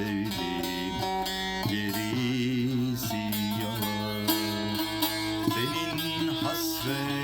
sevdim Gerisi yalan Derin hasret